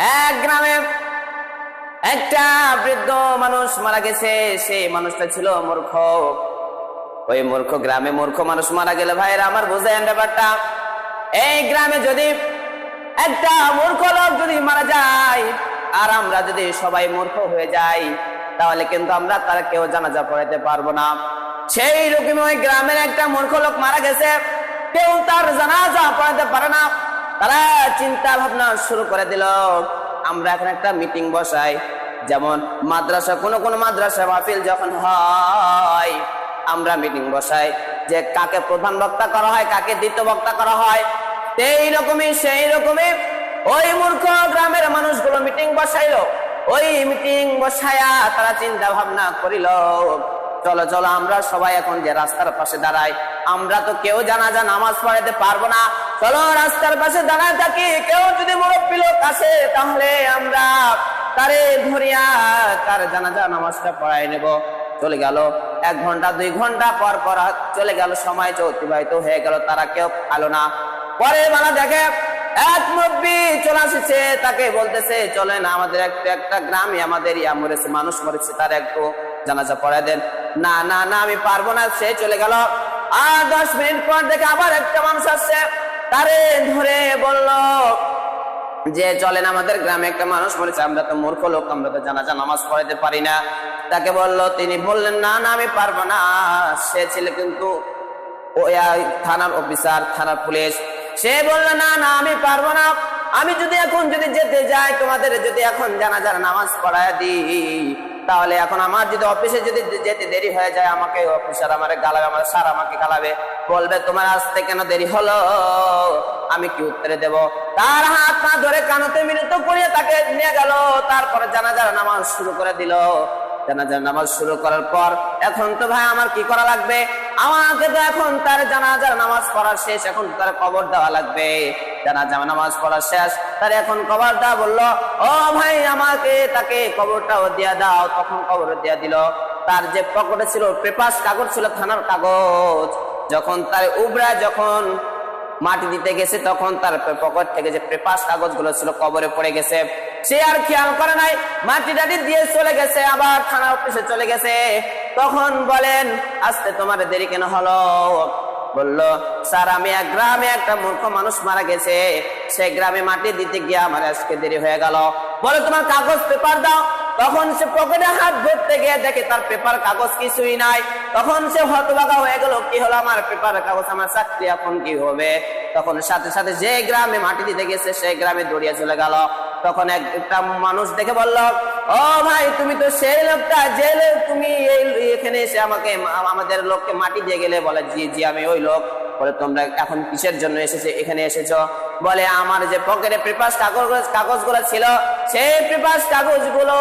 এক গ্রামে একটা বৃদ্ধ মানুষ মারা গেছে। সেই মানুষটা ছিল মূর্খ। ওই মূর্খ গ্রামে মূর্খ মানুষ মারা গেলে। ভাইয়ের আমার বোঝেন ব্যাপারটা। এই গ্রামে যদি একটা মূর্খ লোক যদি মারা যায় আর আমরা যদি সবাই মূর্খ হয়ে যাই, তাহলে কিন্তু আমরা তার কেউ জানাজা পড়াইতে পারব না। সেই রকম ওই গ্রামের একটা মূর্খ লোক মারা গেছে। কেউ তার জানাজা পড়াতে পারে না। তারা চিন্তা ভাবনা শুরু করে দিল, আমরা এখন একটা মিটিং বসাই। যেমন মাদ্রাসা, কোন কোন মাদ্রাসা মাহফিল যখন হয়, আমরা মিটিং বসাই। যে কাকে প্রধান বক্তা করা হয়, কাকে দ্বিতীয় বক্তা করা হয়, সেই রকমই সেই রকমই ওই মূর্খ গ্রামের মানুষগুলো মিটিং বসাইলো। ওই মিটিং বসায়া তারা চিন্তা ভাবনা করিল চলো চলো, আমরা সবাই এখন যে রাস্তার পাশে দাঁড়াই। আমরা তো কেউ জানাজা, নামাজ পড়াতে পারব না। চলো, রাস্তার পাশে দাঁড়ায় থাকি। কেউ যদি মুরব্বী লোক আসে, তাহলে আমরা তারে ধরিয়া তার জানাজা, নামাজটা পড়াই নেব। চলে গেল। এক ঘণ্টা, দুই ঘণ্টা পর পর চলে গেল সময় অতিবাহিত হয়ে গেল, তারা কেউ ভালো না। পরে বেলা দেখে এক মুরব্বী চলে আসছে, তাকে বলতেছে, চলেন, আমাদের একটা একটা গ্রামে আমাদের ইয়া মরেছে, মানুষ মরেছে, তার একটু জানাজা পড়ায় দেন। না না না, আমি পারব না। সে চলে গেল। আর দশ মিনিট পর দেখে আবার একটা মানুষ আসছে। তারে ধরে বলল, যে চলেন আমাদের গ্রামে একটা মানুষ বলেছে, আমরা তো মূর্খ লোক, আমরা তো জানাজা, নামাজ পড়াইতে পারি না। তাকে বলল, তিনি বললেন, না না, আমি পারব না। সে ছিল কিন্তু থানার অফিসার, থানার পুলিশ। সে বলল, না না, আমি পারব না। আমি যদি এখন যদি যেতে যাই, তোমাদের যদি এখন জানাজার নামাজ পড়ায় দিই তাহলে এখন আমার যদি অফিসে যদি যেতে দেরি হয়ে যায়, আমাকে অফিসার আমার গালাবে, আমার স্যার আমাকে গালাবে, বলবে, তোমার আসতে কেন দেরি হলো? আমি কি উত্তরে দেব? তার হাত পা ধরে কানতে মিনত করিয়ে তাকে নিয়ে গেল। তারপরে জানাজার নামাজ শুরু করে দিল। জানাজার নামাজ শুরু করার পর, এখন তো ভাই আমার কি করা লাগবে? আমাকে তো এখন তার জানাজার নামাজ পড়া শেষ, এখন তার কবর দেওয়া লাগবে। জানাজা নামাজ পড়া শেষ, তার এখন কবর দেওয়া বলল, ও ভাই, আমাকে তাকে কবরটাও দিয়া দাও। তখন কবর দিয়া দিল। তার যে পকেটে ছিল পেপাস কাগজ ছিল থানার কাগজ। যখন তার উবরা যখন মাটি দিতে গেছে, তখন তার পকেট থেকে যে পেপাস কাগজগুলো ছিল কবরে পড়ে গেছে। সে আর খেয়াল করে নাই, মাটি টাটি দিয়ে চলে গেছে, আবার থানা অফিসে চলে গেছে। তখন বলেন আজকে তোমার দেরি কেন হলো? বলল, স্যার, আমি এক গ্রামে একটা মূর্খ মানুষ মারা গেছে। সেই গ্রামে মাটি দিতে গিয়ে আমার আজকে দেরি হয়ে গেল। বলে, তোমার কাগজ পেপার দাও। তখন সে পকেটে হাত ধরতে গিয়ে দেখে তার পেপার কাগজ কিছুই নাই। তখন সে হতবাগা হয়ে গেল, কি হলো আমার পেপার কাগজ? আমার চাকরি এখন কি হবে? তখন সাথে সাথে যে গ্রামে মাটি দিতে গেছে সেই গ্রামে দৌড়িয়ে চলে গেল। তখন একটা মানুষ দেখে বলল, ও ভাই, তুমি তো সেই লোকটা, যে লোক তুমি এই এখানে এসে আমাকে আমাদের লোককে মাটি দিয়ে গেলে বলে, জি জি, আমি ওই লোক। বলে, তোমরা এখন কিসের জন্য এসেছে, এখানে এসেছ? বলে, আমার যে পকেটে পেপার কাগজ কাগজগুলো ছিল, সেই পেপার কাগজগুলো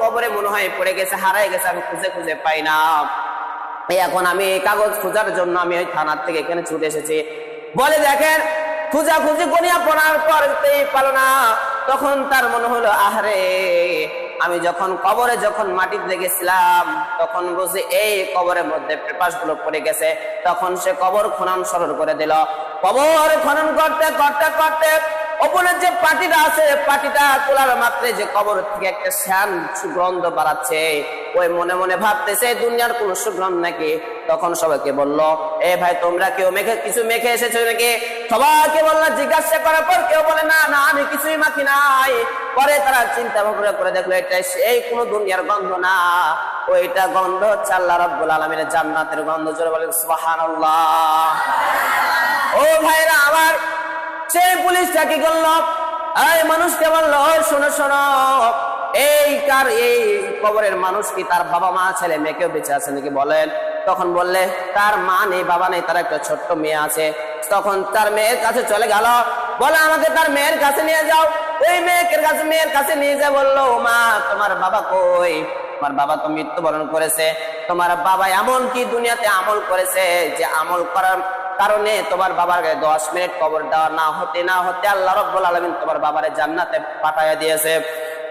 কবরে মনে হয় পড়ে গেছে হারাই গেছে, আমি খুঁজে খুঁজে পাই না। এখন আমি কাগজ খোঁজার জন্য আমি ওই থানার থেকে এখানে ছুটে এসেছি। বলে, দেখেন খুঁজা খুঁজি গনিয়া পড়ার পর পালো না। তখন তার মনে হলো, আহরে, আমি যখন কবরে যখন মাটি দেখেছিলাম তখন বুঝি এই কবরের মধ্যে পেপাসগুলো পড়ে গেছে। তখন সে কবর খনন সরল করে দিল। কবর খনন করতে করতে করতে ওপরের যে পাটিটা আছে, পাটিটা তোলার মাত্রে যে কবর থেকে একটা শ্যান সুগন্ধ বাড়াচ্ছে ওই মনে মনে ভাবতেছে, দুনিয়ার কোন সুগন্ধ নাকি? তখন সবাইকে বলল, এ ভাই, তোমরা কেউ মেখে, কিছু মেখে এসেছ নাকি? সবাইকে বলল, জিজ্ঞাসা করার পর কেউ বলে, না না, আমি কিছুই মাখি নাই। পরে তারা চিন্তা ভাবনা করে দেখল এটা সেই কোনো দুনিয়ার গন্ধ না। ওইটা গন্ধ হচ্ছে আল্লাহ রব্বুল আলমিনের জান্নাতের গন্ধ, জোরে বলেন, সুবহানাল্লাহ। ও ভাইরা আবার সেই পুলিশটা কি করল? এই মানুষকে বলল শোনো শোনো, এই কার এই কবরের মানুষ কি তার বাবা মা, ছেলে মেয়েকেও বেঁচে আছে নাকি বলেন? তখন বললে, তার মা নেই, বাবা নেই, তার একটা ছোট্ট মেয়ে আছে। তখন তার মেয়ের কাছে চলে গেল। বলে, আমাকে তার মেয়ের কাছে নিয়ে যাও। ওই মেয়ের কাছে মেয়ের কাছে নিয়ে যা বলল, মা, তোমার বাবা কই? তোমার বাবা তো মৃত্যুবরণ করেছে। তোমার বাবা এমন কি দুনিয়াতে আমল করেছে যে আমল করার কারণে তোমার বাবার গায়ে দশ মিনিট কবর দেওয়া না হতে না হতে আল্লাহ রব্বুল আলমিন তোমার বাবারে জান্নাতে পাঠাইয়া দিয়েছে।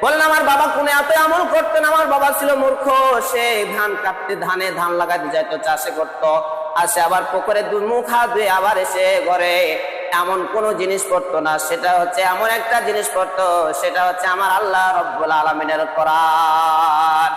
বললেন আমার বাবা কোনে এত আমল করতেন? আমার বাবা ছিল মূর্খ। সে ধান কাটতে, ধানে ধান লাগাতে যাইত, চাষে করত। আর সে আবার পুকুরে দুমুখ হাত ধুয়ে আবার এসে ঘরে এমন কোন জিনিস পড়তো না। সেটা হচ্ছে এমন একটা জিনিস পড়তো, সেটা হচ্ছে আমার আল্লাহ রব্বুল আলমিনের কোরআন।